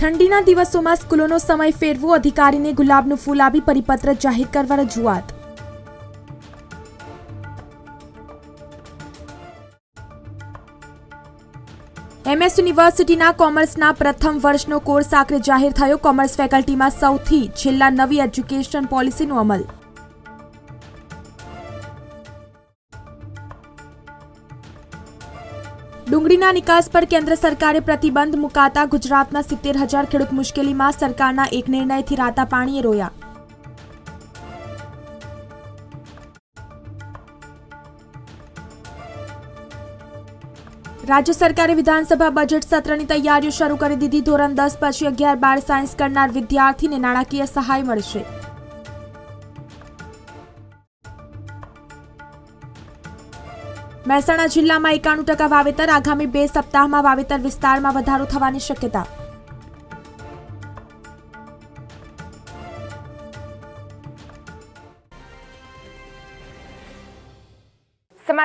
ઠંડીના દિવસોમાં સ્કૂલોનો સમય ફેરવો, અધિકારીને ગુલાબનું ફૂલ આપી પરિપત્ર જાહેર કરવા રજૂઆત એમએસ યુનિવર્સિટીના કોમર્સના પ્રથમ વર્ષનો કોર્સ આખરે જાહેર થયો. કોમર્સ ફેકલ્ટીમાં સૌથી છેલ્લા નવી એજ્યુકેશન પોલિસીનો અમલ ડુંગળીના નિકાસ પર કેન્દ્ર સરકારે પ્રતિબંધ મુકાતા ગુજરાતના સિત્તેર હજાર ખેડૂત મુશ્કેલીમાં સરકારના એક નિર્ણયથી રાતા પાણીએ રોયા. રાજ્ય સરકારે વિધાનસભા બજેટ સત્રની તૈયારીઓ શરૂ કરી દીધી. ધોરણ દસ પછી અગિયાર બાર સાયન્સ કરનાર વિદ્યાર્થીને નાણાકીય સહાય મળશે. મહેસાણા જિલ્લામાં એકાણું ટકા વાવેતર આગામી બે સપ્તાહમાં વાવેતર વિસ્તારમાં વધારો થવાની શક્યતા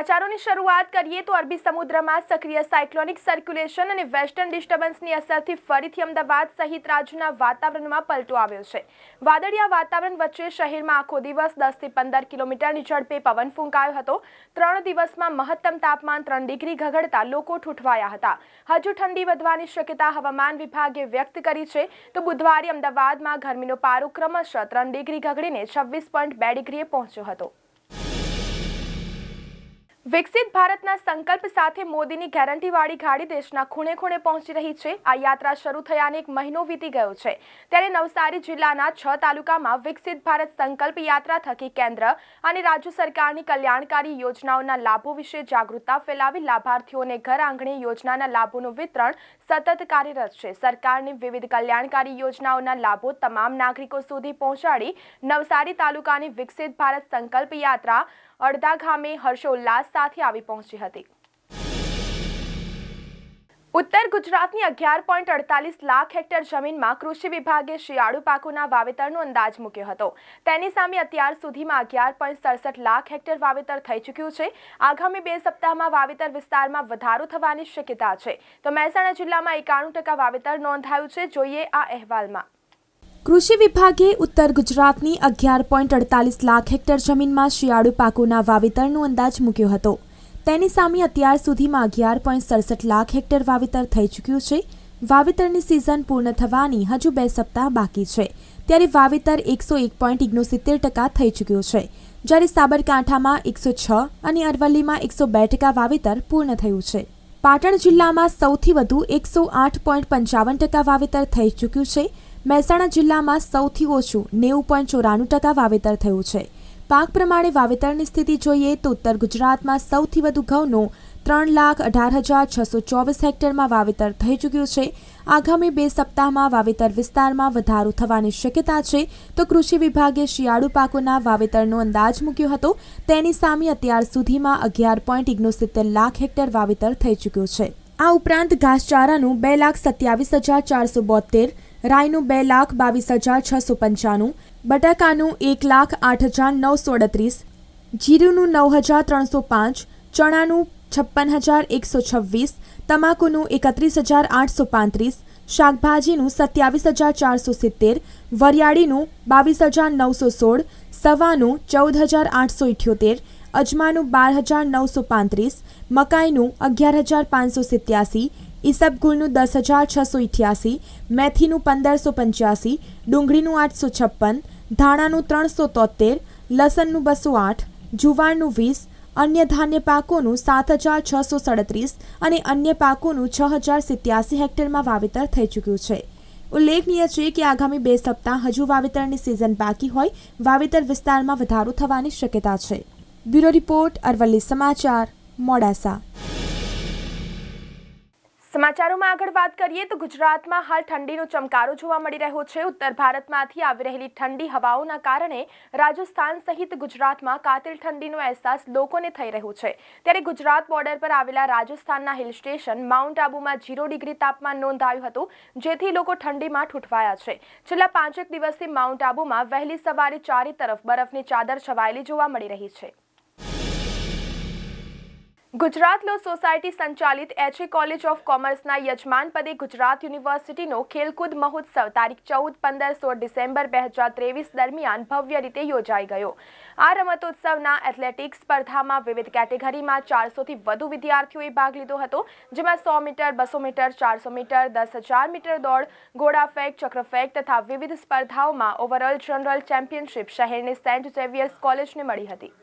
સમાચારોની શરૂઆત કરીએ તો અરબી સમુદ્રમાં સક્રિય સાયક્લોનિક સર્ક્યુલેશન અને વેસ્ટર્ન ડિસ્ટર્બન્સની અસરથી ફરીથી અમદાવાદ સહિત રાજ્યના વાતાવરણમાં પલટો આવ્યો છે. વાદળિયા વાતાવરણ વચ્ચે શહેરમાં આખો દિવસ દસથી પંદર કિલોમીટરની ઝડપે પવન ફૂંકાયો હતો. ત્રણ દિવસમાં મહત્તમ તાપમાન ત્રણ ડિગ્રી ઘગડતા લોકો ઠૂંઠવાયા હતા. હજુ ઠંડી વધવાની શક્યતા હવામાન વિભાગે વ્યક્ત કરી છે. તો બુધવારે અમદાવાદમાં ગરમીનો પારો ક્રમશઃ ત્રણ ડિગ્રી ઘગડીને છવ્વીસ પોઈન્ટ બે ડિગ્રીએ પહોંચ્યો હતો. વિકસિત ભારતના સંકલ્પ સાથે મોદીની ગેરંટીવાળી ગાડી દેશના ખૂણે ખૂણે પહોંચી રહી છે. આ યાત્રા શરૂ થયાને એક મહિનો વીતી ગયો છે. ત્યારે નવસારી જિલ્લાના છ તાલુકામાં વિકસિત ભારત સંકલ્પ યાત્રા થકી કેન્દ્ર અને રાજ્ય સરકારની કલ્યાણકારી યોજનાઓના લાભો વિશે જાગૃતતા ફેલાવી લાભાર્થીઓને ઘર આંગણે યોજનાના લાભોનું વિતરણ સતત કાર્યરત છે. સરકારની વિવિધ કલ્યાણકારી યોજનાઓના લાભો તમામ નાગરિકો સુધી પહોંચાડી નવસારી તાલુકાની વિકસિત ભારત સંકલ્પ યાત્રા અડધા ગામે હર્ષોલ્લાસ સાથે આવી પહોંચી હતી. ઉત્તર ગુજરાતની અગિયાર પોઈન્ટ અડતાલીસ લાખ હેક્ટર જમીનમાં કૃષિ વિભાગે શિયાળુ પાકોના વાવેતરનો અંદાજ મૂક્યો હતો. તેની સામે અત્યાર સુધીમાં અગિયાર પોઈન્ટ સડસઠ લાખ હેક્ટર વાવેતર થઈ ચૂક્યું છે. આગામી બે સપ્તાહમાં વાવેતર વિસ્તારમાં વધારો થવાની શક્યતા છે. તો મહેસાણા જિલ્લામાં એકાણું ટકા વાવેતર નોંધાયું છે. જોઈએ આ અહેવાલમાં. કૃષિ વિભાગે ઉત્તર ગુજરાતની અગિયાર પોઈન્ટ અડતાલીસ લાખ હેક્ટર જમીનમાં શિયાળુ પાકોના વાવેતરનો અંદાજ મૂક્યો હતો. તેની સામે અત્યાર સુધીમાં અગિયાર પોઈન્ટ સડસઠ લાખ હેક્ટર વાવેતર થઈ ચૂક્યું છે. વાવેતરની સિઝન પૂર્ણ થવાની હજુ બે સપ્તાહ બાકી છે. ત્યારે વાવેતર એકસો એક પોઈન્ટ ઇગ્નોસિત્તેર ટકા થઈ ચૂક્યું છે. જ્યારે સાબરકાંઠામાં એકસો છ અને અરવલ્લીમાં એકસો બે ટકા વાવેતર પૂર્ણ થયું છે. પાટણ જિલ્લામાં સૌથી વધુ એકસો આઠ પોઈન્ટ પંચાવન ટકા વાવેતર થઈ ચૂક્યું છે. મહેસાણા જિલ્લામાં સૌથી ઓછું નેવું પોઈન્ટ ચોરાણું ટકા વાવેતર થયું છે. પાક પ્રમાણે વાવેતરની સ્થિતિ જોઈએ તો ઉત્તર ગુજરાતમાં સૌથી વધુ ઘઉંનું ત્રણ લાખ અઢાર હજાર છસો ચોવીસ હેક્ટરમાં વાવેતર થઈ ચૂક્યું છે. આગામી બે સપ્તાહમાં વાવેતર વિસ્તારમાં વધારો થવાની શક્યતા છે તો કૃષિ વિભાગે શિયાળુ પાકોના વાવેતરનો અંદાજ મૂક્યો હતો. તેની સામે અત્યાર સુધીમાં અગિયાર પોઈન્ટ ઓગણસિત્તેર લાખ હેક્ટર વાવેતર થઈ ચૂક્યું છે. આ ઉપરાંત ઘાસચારાનું બે લાખ સત્યાવીસ હજાર ચારસો બોતેર રાઈનું બે લાખ બાવીસ હજાર છસો પંચાણું, બટાકાનું એક લાખ આઠ હજાર નવસો અડત્રીસ, જીરુંનું નવ હજાર ત્રણસો પાંચ, ચણાનું છપ્પન હજાર એકસો છવ્વીસ, તમાકુનું એકત્રીસ હજાર આઠસો પાંત્રીસ, શાકભાજીનું સત્યાવીસ હજાર ચારસો સિત્તેર, વરિયાળીનું બાવીસ હજાર નવસો સોળ, સવાનું ચૌદ હજાર આઠસો ઇઠ્યોતેર, અજમાનું બાર હજાર નવસો પાંત્રીસ, મકાઈનું અગિયાર હજાર પાંચસો સિત્યાસી ઈસબગુલનું દસ હજાર છસો ઇઠ્યાસી, મેથીનું પંદરસો પંચ્યાસી, ડુંગળીનું આઠસો છપ્પન, ધાણાનું ત્રણસો તોતેર લસણનું બસો આઠ, જુવારનું વીસ, અન્ય ધાન્ય પાકોનું સાત હજાર છસો સડત્રીસ અને અન્ય પાકોનું છ હજાર સિત્યાસી હેક્ટરમાં વાવેતર થઈ ચૂક્યું છે. ઉલ્લેખનીય છે કે આગામી બે સપ્તાહ હજુ વાવેતરની સિઝન બાકી હોય, વાવેતર વિસ્તારમાં વધારો થવાની શક્યતા છે. બ્યુરો રિપોર્ટ અરવલ્લી સમાચાર, મોડાસા. સમાચારોમાં આગળ વાત કરીએ તો ગુજરાતમાં હાલ ઠંડીનો ચમકારો જોવા મળી રહ્યો છે. ઉત્તર ભારતમાંથી આવી રહેલી ઠંડી હવાઓના કારણે રાજસ્થાન સહિત ગુજરાતમાં કાતિલ ઠંડીનો અહેસાસ લોકોને થઈ રહ્યો છે. ત્યારે ગુજરાત બોર્ડર પર આવેલા રાજસ્થાનના હિલ સ્ટેશન માઉન્ટ આબુમાં જીરો ડિગ્રી તાપમાન નોંધાયું હતું, જેથી લોકો ઠંડીમાં ઠૂંઠવાયા છે. છેલ્લા પાંચેક દિવસથી માઉન્ટ આબુમાં વહેલી સવારે ચારે તરફ બરફની ચાદર છવાયેલી જોવા મળી રહી છે. ગુજરાત લો સોસાયટી સંચાલિત એચએ કોલેજ ઓફ કોમર્સના યજમાન પદે ગુજરાત યુનિવર્સિટીનો ખેલકૂદ મહોત્સવ તારીખ ચૌદ, પંદર, સોળ ડિસેમ્બર બે હજાર ત્રેવીસ દરમિયાન ભવ્ય રીતે યોજાઈ ગયો. આ રમતોત્સવના એથ્લેટિક્સ સ્પર્ધામાં વિવિધ કેટેગરીમાં ચારસોથી વધુ વિદ્યાર્થીઓએ ભાગ લીધો હતો, જેમાં સો મીટર, બસો મીટર, ચારસો મીટર, દસ હજાર મીટર દોડ, ઘોડા ફેંક, ચક્ર ફેંક તથા વિવિધ સ્પર્ધાઓમાં ઓવરઓલ જનરલ ચેમ્પિયનશિપ શહેરની સેન્ટ ઝેવિયર્સ કોલેજને મળી હતી.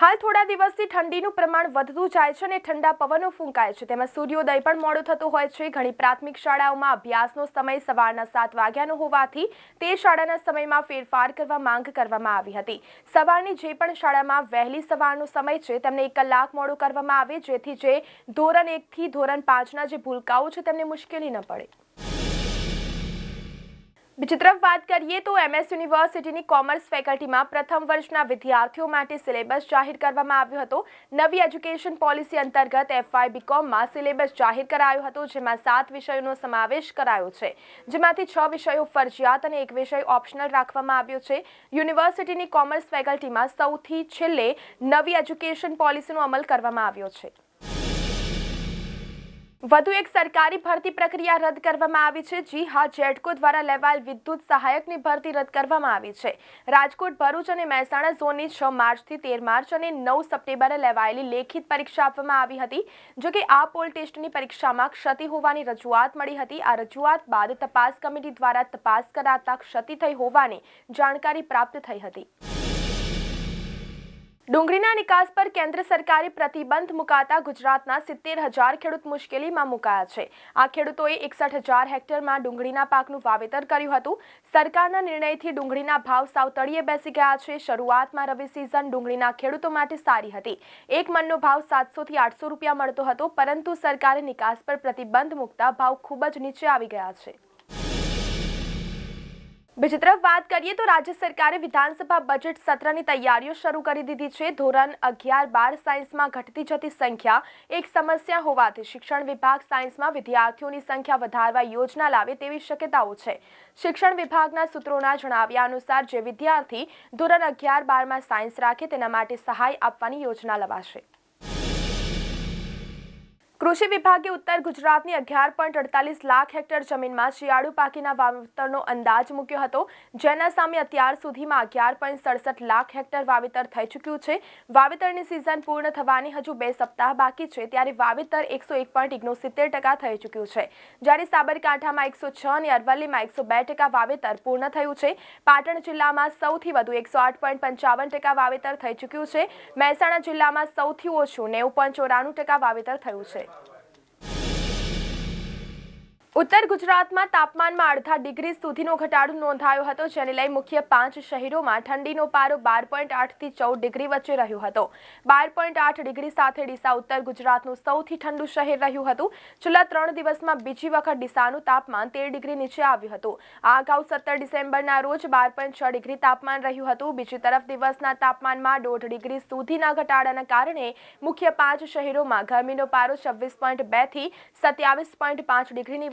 હાલ થોડા દિવસથી ઠંડીનું પ્રમાણ વધતું જાય છે અને ઠંડા પવનો ફૂંકાય છે. તેમાં સૂર્યોદય પણ મોડો થતો હોય છે. ઘણી પ્રાથમિક શાળાઓમાં અભ્યાસનો સમય સવારના સાત વાગ્યાનો હોવાથી તે શાળાના સમયમાં ફેરફાર કરવા માંગ કરવામાં આવી હતી. સવારની જે પણ શાળામાં વહેલી સવારનો સમય છે, તેમને એક કલાક મોડો કરવામાં આવે, જેથી જે ધોરણ એકથી ધોરણ પાંચના જે ભૂલકાઓ છે, તેમને મુશ્કેલી ન પડે. બીજી તરફ વાત કરીએ તો એમએસ યુનિવર્સિટીની કોમર્સ ફેકલ્ટીમાં પ્રથમ વર્ષના વિદ્યાર્થીઓ માટે સિલેબસ જાહેર કરવામાં આવ્યો હતો. નવી એજ્યુકેશન પોલિસી અંતર્ગત એફવાય બીકોમમાં સિલેબસ જાહેર કરાયો હતો, જેમાં સાત વિષયોનો સમાવેશ કરાયો છે. જેમાંથી છ વિષયો ફરજિયાત અને એક વિષય ઓપ્શનલ રાખવામાં આવ્યો છે. યુનિવર્સિટીની કોમર્સ ફેકલ્ટીમાં સૌથી છેલ્લે નવી એજ્યુકેશન પોલિસીનો અમલ કરવામાં આવ્યો છે. વધુ એક સરકારી ભરતી પ્રક્રિયા રદ કરવામાં આવી છે. જી હા, જેટકો દ્વારા લેવાયેલ વિદ્યુત સહાયકની ભરતી રદ કરવામાં આવી છે. રાજકોટ, ભરૂચ અને મહેસાણા ઝોનની છ માર્ચથી તેર માર્ચ અને નવ સપ્ટેમ્બરે લેવાયેલી લેખિત પરીક્ષા આપવામાં આવી હતી. જો કે આ પોલ ટેસ્ટની પરીક્ષામાં ક્ષતિ હોવાની રજૂઆત મળી હતી. આ રજૂઆત બાદ તપાસ કમિટી દ્વારા તપાસ કરાતા ક્ષતિ થઈ હોવાની જાણકારી પ્રાપ્ત થઈ હતી. ડુંગળીના નિકાસ પર કેન્દ્ર સરકારે પ્રતિબંધ મુકાતા ગુજરાતના સિત્તેર હજાર ખેડૂત મુશ્કેલીમાં મુકાયા છે. આ ખેડૂતોએ એકસઠ હજાર હેક્ટરમાં ડુંગળીના પાકનું વાવેતર કર્યું હતું. સરકારના નિર્ણયથી ડુંગળીના ભાવ સાવ તળિયે બેસી ગયા છે. શરૂઆતમાં રવિ સિઝન ડુંગળીના ખેડૂતો માટે સારી હતી. એક મનનો ભાવ સાતસોથી આઠસો રૂપિયા મળતો હતો, પરંતુ સરકારે નિકાસ પર પ્રતિબંધ મૂકતા ભાવ ખૂબ જ નીચે આવી ગયા છે. બીજી તરફ વાત કરીએ તો રાજ્ય સરકારે વિધાનસભા બજેટ સત્રની તૈયારીઓ શરૂ કરી દીધી છે. ધોરણ અગિયાર બાર સાયન્સમાં ઘટતી જતી સંખ્યા એક સમસ્યા હોવાથી શિક્ષણ વિભાગ સાયન્સમાં વિદ્યાર્થીઓની સંખ્યા વધારવા યોજના લાવે તેવી શક્યતાઓ છે. શિક્ષણ વિભાગના સૂત્રોના જણાવ્યા અનુસાર જે વિદ્યાર્થી ધોરણ અગિયાર બારમાં સાયન્સ રાખે તેના માટે સહાય આપવાની યોજના લવાશે. કૃષિ વિભાગે ઉત્તર ગુજરાતની અગિયાર પોઈન્ટ અડતાલીસ લાખ હેક્ટર જમીનમાં શિયાળુ પાકીના વાવેતરનો અંદાજ મૂક્યો હતો, જેના સામે અત્યાર સુધીમાં અગિયાર પોઈન્ટ સડસઠ લાખ હેક્ટર વાવેતર થઈ ચૂક્યું છે. વાવેતરની સિઝન પૂર્ણ થવાની હજુ બે સપ્તાહ બાકી છે, ત્યારે વાવેતર એકસો એક પોઈન્ટ ઇગ્નોસિત્તેર ટકા થઈ ચૂક્યું છે. જ્યારે સાબરકાંઠામાં એકસો છ અને અરવલ્લીમાં એકસો બે ટકા વાવેતર પૂર્ણ થયું છે. પાટણ જિલ્લામાં સૌથી વધુ એકસો આઠ પોઈન્ટ પંચાવન ટકા વાવેતર થઈ ચૂક્યું છે. મહેસાણા જિલ્લામાં સૌથી ઓછું નેવું પોઈન્ટ ચોરાણું ટકા વાવેતર થયું છે. ઉત્તર ગુજરાતમાં તાપમાનમાં અડધા ડિગ્રી સુધીનો ઘટાડો નોંધાયો હતો, જેને લઈ મુખ્ય પાંચ શહેરોમાં ઠંડીનો પારો બાર પોઈન્ટ આઠથી ચૌદ ડિગ્રી વચ્ચે રહ્યો હતો. બાર પોઈન્ટ આઠ ડિગ્રી સાથે ડીસા ઉત્તર ગુજરાતનું સૌથી ઠંડુ શહેર રહ્યું હતું. છેલ્લા ત્રણ દિવસમાં બીજી વખત ડીસાનું તાપમાન તેર ડિગ્રી નીચે આવ્યું હતું. આ અગાઉ સત્તર ડિસેમ્બરના રોજ બાર પોઈન્ટ છ ડિગ્રી તાપમાન રહ્યું હતું. બીજી તરફ દિવસના તાપમાનમાં દોઢ ડિગ્રી સુધીના ઘટાડાના કારણે મુખ્ય પાંચ શહેરોમાં ગરમીનો પારો છવ્વીસ પોઈન્ટ બેથી સત્યાવીસ પોઈન્ટ પાંચ ડિગ્રીની